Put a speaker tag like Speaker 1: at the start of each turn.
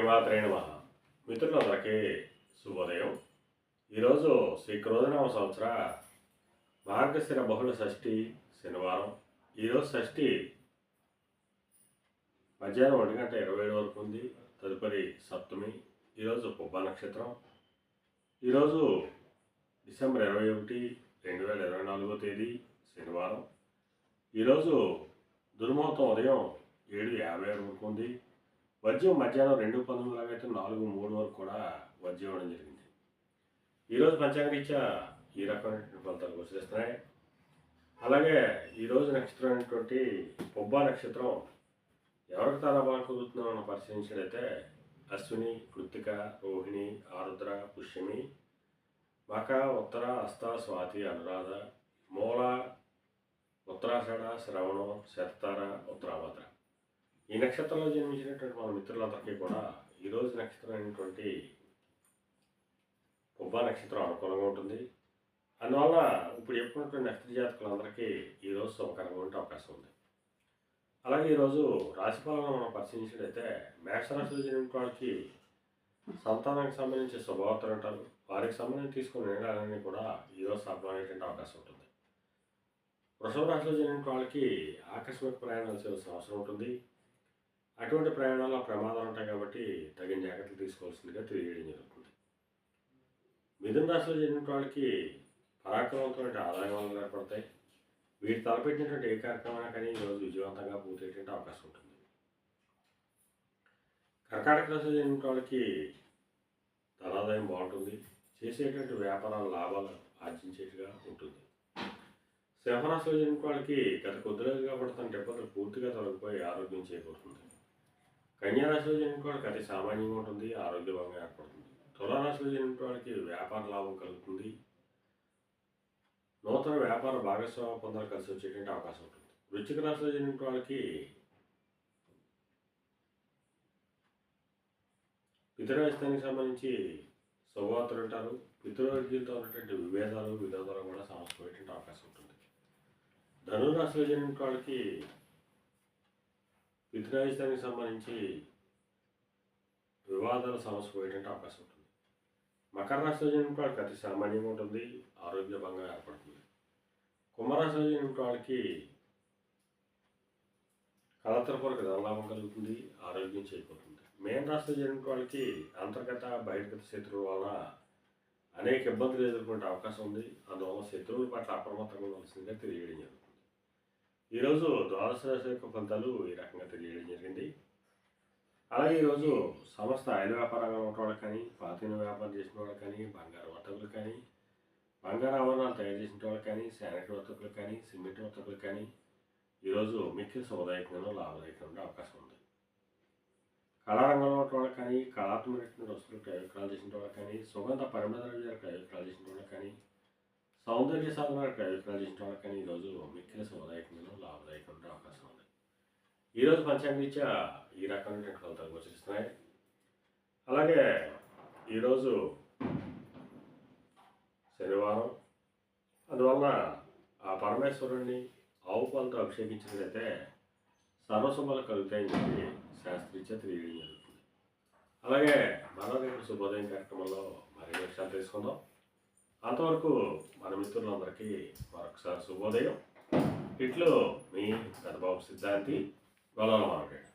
Speaker 1: శ్రీమాత్రే మిత్రులందరికీ శుభోదయం. ఈరోజు శ్రీ క్రోధనామ సంవత్సర మార్గశిర బహుళ షష్ఠి శనివారం. ఈరోజు షష్ఠి మధ్యాహ్నం ఒంటి గంట ఇరవై ఏడు వరకు ఉంది. తదుపరి సప్తమి ఈరోజు పుబ్బ నక్షత్రం. ఈరోజు డిసెంబర్ ఇరవై ఒకటి రెండు వేల ఇరవై నాలుగో తేదీ శనివారం. ఈరోజు దుర్ముహూర్తం ఉదయం ఏడు యాభై ఆరు వరకు ఉంది. వజ్యం మధ్యాహ్నం రెండు పంతొమ్మిది లాగా అయితే నాలుగు మూడు వరకు కూడా వజ్యం ఇవ్వడం జరిగింది. ఈరోజు పంచాంగరీత్యా ఈ రకమైనటువంటి ఫలితాలు గోచరిస్తున్నాయి అలాగే ఈరోజు నక్షత్రం అయినటువంటి పొబ్బా నక్షత్రం ఎవరికి తన బాగా కుదురుతుందో మనం పరిశీలించినట్లయితే అశ్విని కృత్తిక రోహిణి ఆరుద్ర పుష్యమి మక ఉత్తర అస్త స్వాతి అనురాధ మూల ఉత్తరాషాఢ శ్రవణం శతతార ఉత్తరాభద్ర. ఈ నక్షత్రంలో జన్మించినటువంటి మన మిత్రులందరికీ కూడా ఈరోజు నక్షత్రం అయినటువంటి పుబ్బా నక్షత్రం అనుకూలంగా ఉంటుంది. అందువల్ల ఇప్పుడు చెప్పుకున్నటువంటి నక్షత్ర జాతకులందరికీ ఈరోజు శుభకరంగా ఉండే అవకాశం ఉంది. అలాగే ఈరోజు రాశిఫలంలో మనం పరిశీలించినట్లయితే మేషరాశిలో జరిగిన వాళ్ళకి సంతానానికి సంబంధించి శుభవార్తలు అంటారు. వారికి సంబంధించి తీసుకున్న నిర్ణయాలన్నీ కూడా ఈరోజు సఫలమైనటువంటి అవకాశం ఉంటుంది. వృషభ రాశిలో జరిగిన వాళ్ళకి ఆకస్మిక ప్రయాణాలు చేయాల్సిన అవసరం ఉంటుంది. అటువంటి ప్రయాణాల్లో ప్రమాదాలు ఉంటాయి కాబట్టి తగిన జాగ్రత్తలు తీసుకోవాల్సిందిగా తెలియజేయడం జరుగుతుంది. మిథున రాశిలో జరిగిన వాళ్ళకి పరాక్రమంతో ఆదాయం ఏర్పడతాయి. వీరు తలపెట్టినటువంటి ఏ కార్యక్రమాన్ని కానీ ఈరోజు విజయవంతంగా పూర్తయ్యేటువంటి అవకాశం ఉంటుంది. కర్కాటక రాశిలో జరిగిన వాళ్ళకి ధనాదాయం బాగుంటుంది. చేసేటువంటి వ్యాపారాల లాభాలు ఆర్జించేట్టుగా ఉంటుంది. సింహరాశిలో జరిగిన వాళ్ళకి గత కొద్ది రోజులుగా పడుతున్న ఇబ్బందులు పూర్తిగా తొలగిపోయి ఆరోగ్యం చేకూరుతుంది. కన్యారాశిలో జరిగిన వాళ్ళకి అతి సామాన్యంగా ఉంటుంది ఆరోగ్యభంగా ఏర్పడుతుంది. తులారాశిలో జరిగిన వాళ్ళకి వ్యాపార లాభం కలుగుతుంది. నూతన వ్యాపార భాగస్వామ్య పొందాలు కలిసి వచ్చేటువంటి అవకాశం ఉంటుంది. వృచ్చిక రాశిలో జరిగిన వాళ్ళకి పితృవ్యస్థానికి సంబంధించి శుభవార్తలు ఉంటారు పితృవర్గీయులతో ఉన్నటువంటి విభేదాలు వినోదాలు కూడా సమస్య అవకాశం ఉంటుంది. ధనురాశిలో జరిగిన వాళ్ళకి పితృవ్యవస్థానికి సంబంధించి వివాదాల సమస్య పోయేటువంటి అవకాశం ఉంటుంది. మకర రాశిలో జన్మించిన వాళ్ళకి అతి సామాన్యంగా ఉంటుంది. ఆరోగ్యభంగా ఏర్పడుతుంది. కుంభరాశిలో జన్మించిన వాళ్ళకి కళాతరపూర్వక ధనలాభం కలుగుతుంది. ఆరోగ్యం చేకూరుతుంది. మేన్ రాశిలో జరిగిన వాళ్ళకి అంతర్గత బహిర్గత శత్రువుల వలన అనేక ఇబ్బందులు ఎదుర్కొనే అవకాశం ఉంది. అందువల్ల శత్రువుల పట్ల అప్రమత్తంగా ఉండాల్సిందిగా తెలియజేయడం జరుగుతుంది. ఈరోజు ద్వాదశ రాశి యొక్క ఫలితాలు ఈ రకంగా తెలియడం జరిగింది. అలాగే ఈరోజు సంస్థ ఆయిల్ వ్యాపారంగా ఉన్నవాడు కానీ పాతిన వ్యాపారం చేసిన వాళ్ళకి కానీ బంగారు వర్తకులు కానీ బంగారు ఆభరణాలు తయారు చేసిన వాళ్ళకి కానీ శానిటరీ వర్తకులు కానీ సిమెంట్ వర్తకులు కానీ ఈరోజు మిక్కిలి శుభదాయకంగా లాభదాయకంగా ఉండే అవకాశం ఉంది. కళారంగంలో ఉన్న వాళ్ళకి కానీ కళాత్మకమైన వస్తువులు ప్రయోగాలు చేసిన వాళ్ళకి కానీ సుగంధ పరిమళ ద్రవ్యాలు చేసిన వాళ్ళకి కానీ సౌందర్య సాధన ప్రయోగాలు చేసిన వాళ్ళకి ఈరోజు మిక్కిన శుభదాయకంగా లాభదాయకంగా ఉండే అవకాశం ఉంది. ఈరోజు పంచాంగరీత్యా ఈ రకమైన ఫలితాలు గోచరిస్తున్నాయి. అలాగే ఈరోజు శనివారం అందువల్ల ఆ పరమేశ్వరుణ్ణి ఆవు పాలతో అభిషేకించినట్లయితే సర్వశుభాలు కలుగుతాయని చెప్పి శాస్త్రీత్యా తెలియడం జరుగుతుంది. అలాగే మరో రేపు శుభోదయం కార్యక్రమంలో మరిన్ని విషయాలు తెలుసుకుందాం. అంతవరకు మన మిత్రులందరికీ మరొకసారి శుభోదయం. ఇట్లు మీ పెద్దబాబు సిద్ధాంతి గొల్లల మార్కెట్